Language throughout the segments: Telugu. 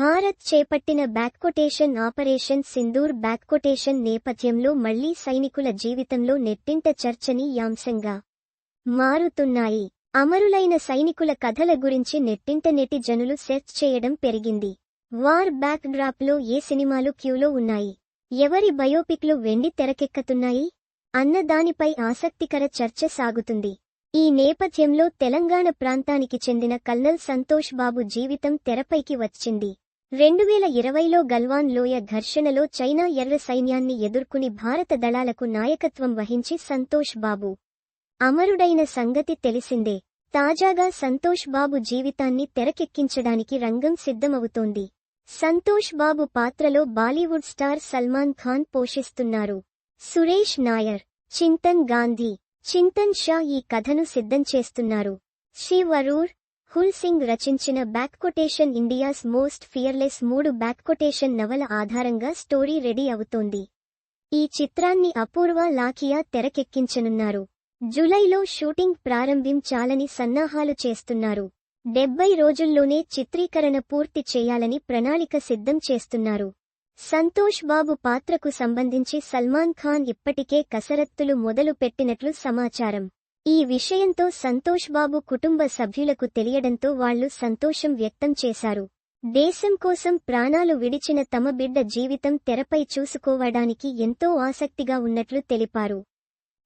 భారత్ చేపట్టిన బ్యాక్కొటేషన్ ఆపరేషన్ సింధూర్ బ్యాక్కొటేషన్ నేపథ్యంలో మళ్ళీ సైనికుల జీవితంలో నెట్టింట చర్చనీయాంశంగా మారుతున్నాయి. అమరులైన సైనికుల కథల గురించి నెట్టింట నెటి జనులు సెర్చ్ చేయడం పెరిగింది. వార్ బ్యాక్ డ్రాప్లో ఏ సినిమాలు క్యూలో ఉన్నాయి? ఎవరి బయోపిక్లు వెండి తెరకెక్కతున్నాయి? అన్న దానిపై ఆసక్తికర చర్చ సాగుతుంది. ఈ నేపథ్యంలో తెలంగాణ ప్రాంతానికి చెందిన కల్నల్ సంతోష్ బాబు జీవితం తెరపైకి వచ్చింది. రెండువేల ఇరవైలో గల్వాన్ లోయ ఘర్షణలో చైనా ఎర్ర సైన్యాన్ని ఎదుర్కొని భారత దళాలకు నాయకత్వం వహించి సంతోష్ బాబు అమరుడైన సంగతి తెలిసిందే. తాజాగా సంతోష్ బాబు జీవితాన్ని తెరకెక్కించడానికి రంగం సిద్ధమవుతోంది. సంతోష్ బాబు పాత్రలో బాలీవుడ్ స్టార్ సల్మాన్ ఖాన్ పోషిస్తున్నారు. సురేష్ నాయర్ చింతన్ గాంధీ చింతన్ షా ఈ కథను సిద్ధం చేస్తున్నారు. శివరూర్ హుల్ సింగ్ రచించిన బ్యాక్కొటేషన్ ఇండియాస్ మోస్ట్ ఫియర్లెస్ మూడు బ్యాక్కొటేషన్ నవల ఆధారంగా స్టోరీ రెడీ అవుతోంది. ఈ చిత్రాన్ని అపూర్వ లాఖియా తెరకెక్కించనున్నారు. జులైలో షూటింగ్ ప్రారంభించాలని సన్నాహాలు చేస్తున్నారు. డెబ్బై రోజుల్లోనే చిత్రీకరణ పూర్తి చేయాలని ప్రణాళిక సిద్ధం చేస్తున్నారు. సంతోష్ బాబు పాత్రకు సంబంధించి సల్మాన్ ఖాన్ ఇప్పటికే కసరత్తులు మొదలు పెట్టినట్లు సమాచారం. ఈ విషయంతో సంతోష్ బాబు కుటుంబ సభ్యులకు తెలియడంతో వాళ్ళు సంతోషం వ్యక్తం చేశారు. దేశం కోసం ప్రాణాలు విడిచిన తమ బిడ్డ జీవితం తెరపై చూసుకోవడానికి ఎంతో ఆసక్తిగా ఉన్నట్లు తెలిపారు.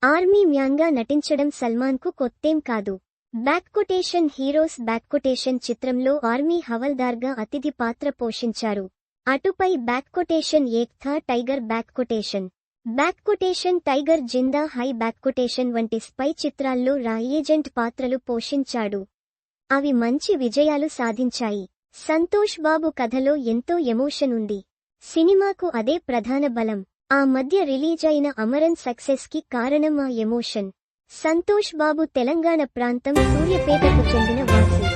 ఆర్మీ మ్యాన్గా నటించడం సల్మాన్కు కొత్తేం కాదు. బ్యాక్కొటేషన్ హీరోస్ బ్యాక్కొటేషన్ చిత్రంలో ఆర్మీ హవల్దార్గా అతిథి పాత్ర పోషించారు. అటుపై బ్యాక్కొటేషన్ ఏక్థా టైగర్ బ్యాక్కొటేషన్ బ్యాక్కొటేషన్ టైగర్ జిందా హై బ్యాక్కొటేషన్ వంటి స్పై చిత్రాల్లో రాయేజెంట్ పాత్రలు పోషించాడు. అవి మంచి విజయాలు సాధించాయి. సంతోష్ బాబు కథలో ఎంతో ఎమోషన్ ఉంది. సినిమాకు అదే ప్రధాన బలం. ఆ మధ్య రిలీజ్ అయిన అమరన్ సక్సెస్కి కారణం ఆ ఎమోషన్. సంతోష్ బాబు తెలంగాణ ప్రాంతం సూర్యపేటకు చెందిన వాసి.